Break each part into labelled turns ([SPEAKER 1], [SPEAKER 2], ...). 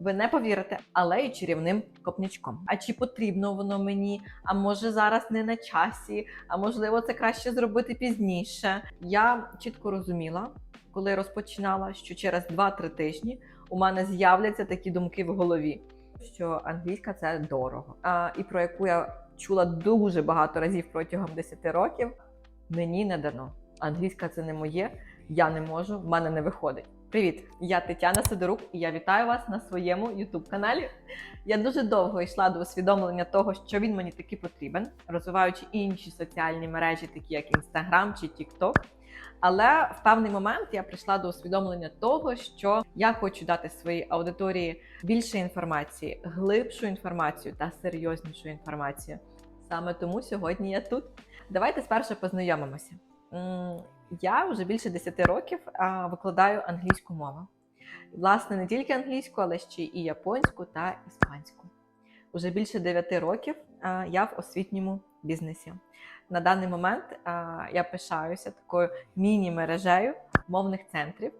[SPEAKER 1] Ви не повірите, але і чарівним копнячком. А чи потрібно воно мені? А може зараз не на часі? А можливо, це краще зробити пізніше. Я чітко розуміла, коли розпочинала, що через 2-3 тижні у мене з'являться такі думки в голові, що англійська це дорого. А, і про яку я чула дуже багато разів протягом 10 років. Мені не дано. Англійська це не моє, я не можу, в мене не виходить. Привіт, я Тетяна Сидорук, і я вітаю вас на своєму youtube каналі. Я дуже довго йшла до усвідомлення того, що він мені таки потрібен, розвиваючи інші соціальні мережі, такі як Instagram чи TikTok. Але в певний момент я прийшла до усвідомлення того, що я хочу дати своїй аудиторії більше інформації, глибшу інформацію та серйознішу інформацію. Саме тому сьогодні я тут. Давайте спершу познайомимося. Я вже більше 10 років викладаю англійську мову. Власне, не тільки англійську, але ще і японську та іспанську. Уже більше 9 років я в освітньому бізнесі. На даний момент я пишаюся такою міні-мережею мовних центрів,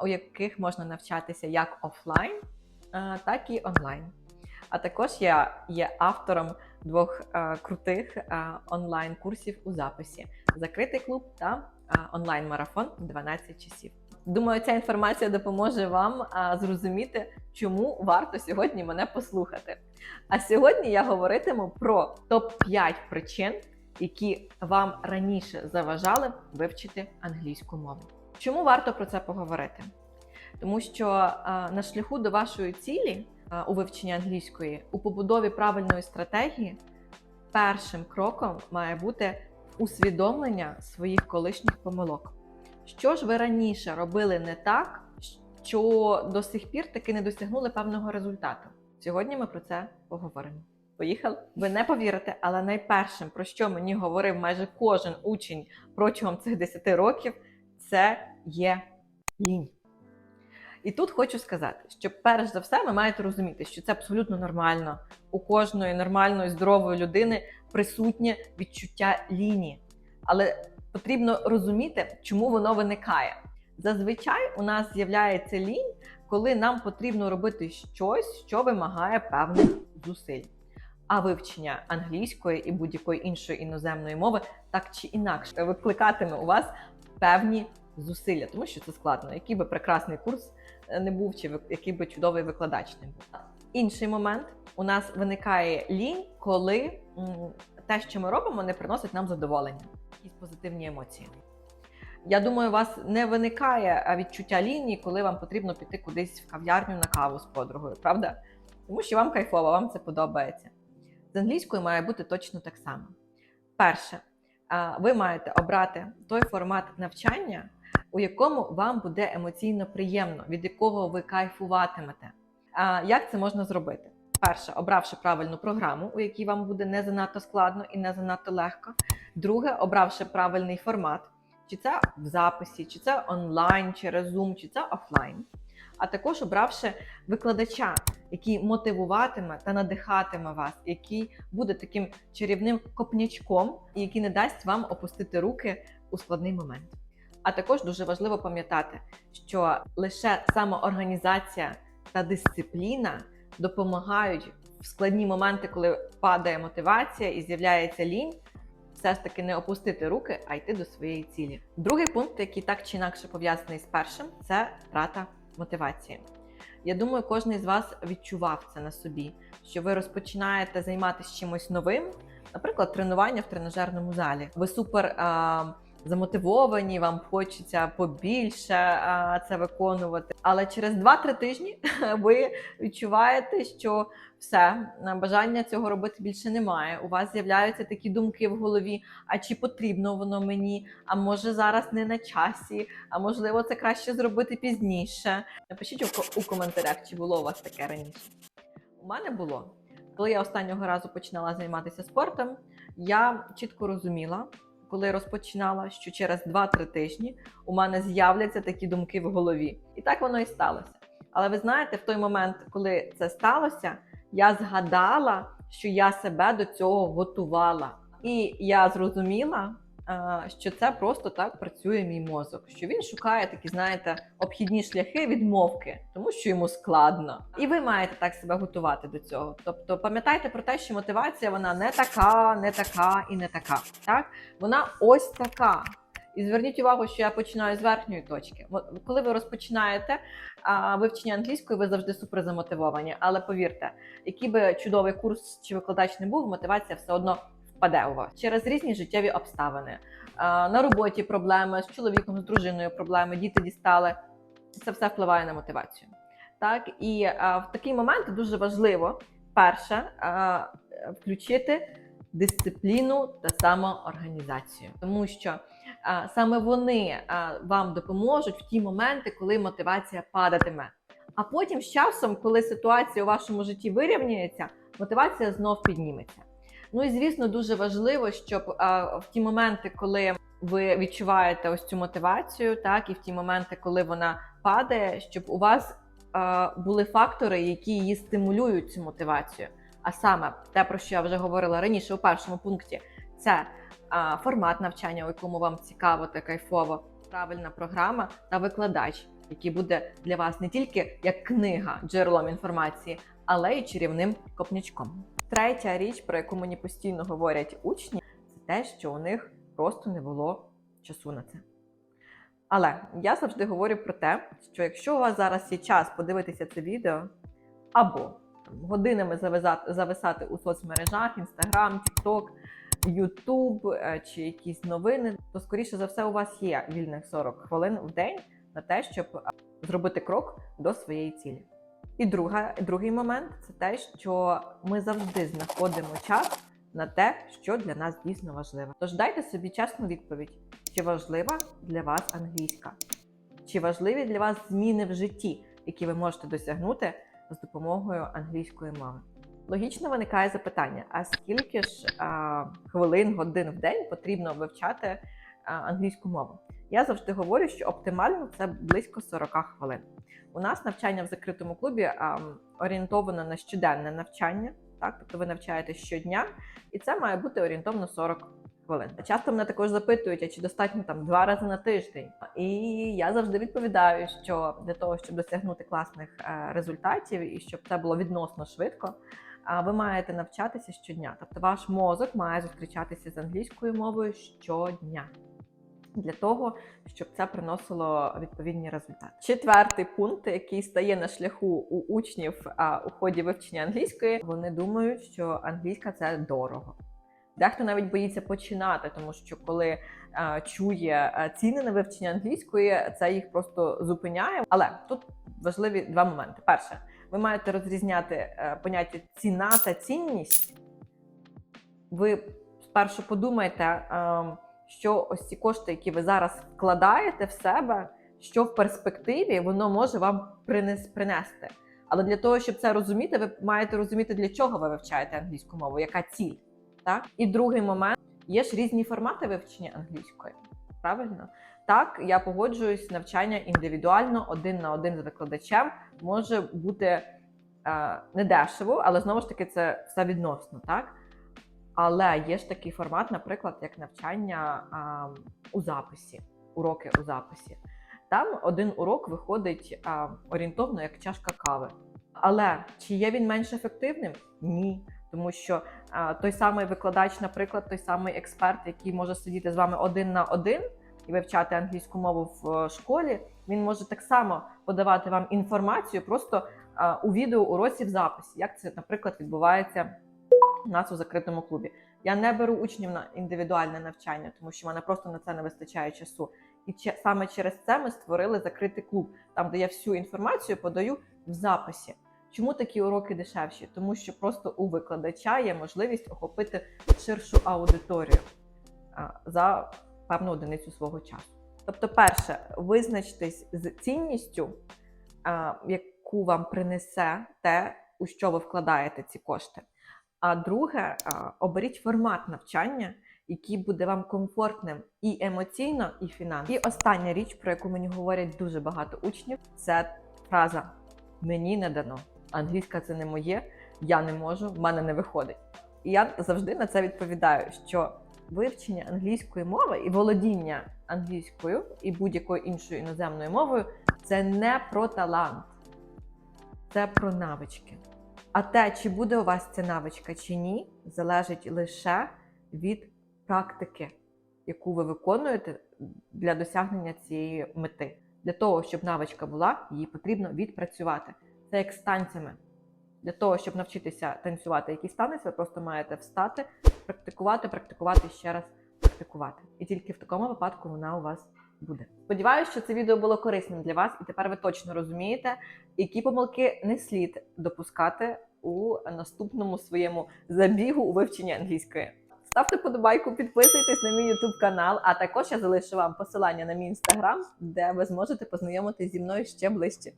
[SPEAKER 1] у яких можна навчатися як офлайн, так і онлайн. А також я є автором двох крутих онлайн-курсів у записі: закритий клуб та онлайн-марафон 12 часів. Думаю, ця інформація допоможе вам зрозуміти, чому варто сьогодні мене послухати. А сьогодні я говоритиму про топ-5 причин, які вам раніше заважали вивчити англійську мову. Чому варто про це поговорити? Тому що на шляху до вашої цілі у вивченні англійської у побудові правильної стратегії першим кроком має бути усвідомлення своїх колишніх помилок. Що ж ви раніше робили не так, що до сих пір таки не досягнули певного результату? Сьогодні ми про це поговоримо. Поїхали? Ви не повірите, але найпершим, про що мені говорив майже кожен учень протягом цих 10 років, це є лінь. І тут хочу сказати, що перш за все ви маєте розуміти, що це абсолютно нормально. У кожної нормальної, здорової людини присутнє відчуття лінії. Але потрібно розуміти, чому воно виникає. Зазвичай у нас з'являється лінь, коли нам потрібно робити щось, що вимагає певних зусиль. А вивчення англійської і будь-якої іншої іноземної мови так чи інакше викликатиме у вас певні зусилля, тому що це складно. Який би прекрасний курс е, не був, чи який би чудовий викладач не був. Інший момент у нас виникає лінь, коли те, що ми робимо, не приносить нам задоволення, якісь позитивні емоції. Я думаю, у вас не виникає відчуття лінії, коли вам потрібно піти кудись в кав'ярню на каву з подругою, правда? Тому що вам кайфово, вам це подобається. З англійською має бути точно так само. Перше, ви маєте обрати той формат навчання, у якому вам буде емоційно приємно, від якого ви кайфуватимете. Як це можна зробити? Перше, обравши правильну програму, у якій вам буде не занадто складно і не занадто легко. Друге, обравши правильний формат, чи це в записі, чи це онлайн через Zoom, чи це офлайн. А також обравши викладача, який мотивуватиме та надихатиме вас, який буде таким чарівним копнячком, і який не дасть вам опустити руки у складний момент. А також дуже важливо пам'ятати, що лише самоорганізація та дисципліна допомагають в складні моменти, коли падає мотивація і з'являється лінь, все ж таки не опустити руки, а йти до своєї цілі. Другий пункт, який так чи інакше пов'язаний з першим, це втрата мотивації. Я думаю, кожен з вас відчував це на собі, що ви розпочинаєте займатися чимось новим, наприклад, тренування в тренажерному залі. Ви супер а, замотивовані, вам хочеться побільше це виконувати. Але через 2-3 тижні ви відчуваєте, що все бажання цього робити більше немає. У вас з'являються такі думки в голові: а чи потрібно воно мені? А може зараз не на часі? А можливо, це краще зробити пізніше. Напишіть у коментарях, чи було у вас таке раніше. У мене було. Коли я останнього разу починала займатися спортом, я чітко розуміла, коли розпочинала, що через 2-3 тижні у мене з'являться такі думки в голові. І так воно і сталося. Але ви знаєте, в той момент, коли це сталося, я згадала, що я себе до цього готувала. І я зрозуміла, що це просто так працює мій мозок, що він шукає такі, знаєте, обхідні шляхи відмовки, тому що йому складно. І ви маєте так себе готувати до цього. Тобто пам'ятайте про те, що мотивація вона не така, не така і не така. Так, вона ось така. І зверніть увагу, що я починаю з верхньої точки. Коли ви розпочинаєте а, вивчення англійської, ви завжди супер замотивовані. Але повірте, який би чудовий курс чи викладач не був, мотивація все одно впаде у вас через різні життєві обставини. На роботі проблеми з чоловіком, з дружиною проблеми, діти дістали. Це все впливає на мотивацію. Так і в такий момент дуже важливо перше включити дисципліну та самоорганізацію, тому що саме вони вам допоможуть в ті моменти, коли мотивація падатиме. А потім з часом, коли ситуація у вашому житті вирівняється, мотивація знов підніметься. Ну і звісно, дуже важливо, щоб а, в ті моменти, коли ви відчуваєте ось цю мотивацію, так і в ті моменти, коли вона падає, щоб у вас а, були фактори, які її стимулюють цю мотивацію. А саме те, про що я вже говорила раніше у першому пункті, це а, формат навчання, у якому вам цікаво та кайфово, правильна програма та викладач, який буде для вас не тільки як книга джерелом інформації, але й чарівним копнячком. Третя річ, про яку мені постійно говорять учні, це те, що у них просто не було часу на це. Але я завжди говорю про те, що якщо у вас зараз є час подивитися це відео, або там, годинами зависати, зависати у соцмережах, TikTok, YouTube е, чи якісь новини, то скоріше за все у вас є вільних 40 хвилин в день на те, щоб е, зробити крок до своєї цілі. І друга, другий момент це те, що ми завжди знаходимо час на те, що для нас дійсно важливо. Тож дайте собі чесну відповідь, чи важлива для вас англійська, чи важливі для вас зміни в житті, які ви можете досягнути з допомогою англійської мови. Логічно виникає запитання: а скільки ж а, хвилин, годин в день потрібно вивчати а, англійську мову? Я завжди говорю, що оптимально це близько 40 хвилин. У нас навчання в закритому клубі орієнтовано на щоденне навчання, так тобто ви навчаєтесь щодня, і це має бути орієнтовно 40 хвилин. Часто мене також запитують, а чи достатньо там два рази на тиждень. І я завжди відповідаю, що для того, щоб досягнути класних е, результатів і щоб це було відносно швидко. А ви маєте навчатися щодня. Тобто ваш мозок має зустрічатися з англійською мовою щодня для того, щоб це приносило відповідні результати. Четвертий пункт, який стає на шляху у учнів а, у ході вивчення англійської, вони думають, що англійська це дорого. Дехто навіть боїться починати, тому що коли а, чує ціни на вивчення англійської, це їх просто зупиняє. Але тут важливі два моменти. Перше, ви маєте розрізняти е, поняття ціна та цінність. Ви спершу подумайте, е, що ось ці кошти, які ви зараз вкладаєте в себе, що в перспективі воно може вам принес, принести. Але для того, щоб це розуміти, ви маєте розуміти, для чого ви вивчаєте англійську мову, яка ціль. Так? І другий момент є ж різні формати вивчення англійської. Правильно? Так, я погоджуюсь, навчання індивідуально, один на один з викладачем може бути е, недешево, але знову ж таки це все відносно, так? Але є ж такий формат, наприклад, як навчання а, у записі, уроки у записі. Там один урок виходить а, орієнтовно як чашка кави. Але чи є він менш ефективним? Ні. Тому що а, той самий викладач, наприклад, той самий експерт, який може сидіти з вами один на один і вивчати англійську мову в е, школі, він може так само подавати вам інформацію просто а, у відео уроці в записі, як це, наприклад, відбувається нас у закритому клубі. Я не беру учнів на індивідуальне навчання, тому що в мене просто на це не вистачає часу. І саме через це ми створили закритий клуб, там де я всю інформацію подаю в записі. Чому такі уроки дешевші? Тому що просто у викладача є можливість охопити ширшу аудиторію за певну одиницю свого часу. Тобто, перше, визначтесь з цінністю, яку вам принесе те, у що ви вкладаєте ці кошти. А друге, оберіть формат навчання, який буде вам комфортним і емоційно, і фінансово. І остання річ, про яку мені говорять дуже багато учнів, це фраза Мені не дано. Англійська це не моє, я не можу, в мене не виходить. І я завжди на це відповідаю, що вивчення англійської мови і володіння англійською і будь-якою іншою іноземною мовою це не про талант, це про навички. А те, чи буде у вас ця навичка чи ні, залежить лише від практики, яку ви виконуєте для досягнення цієї мети. Для того, щоб навичка була, її потрібно відпрацювати. Це як з танцями. Для того, щоб навчитися танцювати якийсь танець, ви просто маєте встати, практикувати, практикувати ще раз практикувати. І тільки в такому випадку вона у вас буде. Сподіваюся, що це відео було корисним для вас, і тепер ви точно розумієте, які помилки не слід допускати у наступному своєму забігу у вивченні англійської. Ставте подобайку, підписуйтесь на мій YouTube канал, а також я залишу вам посилання на мій інстаграм, де ви зможете познайомитись зі мною ще ближче.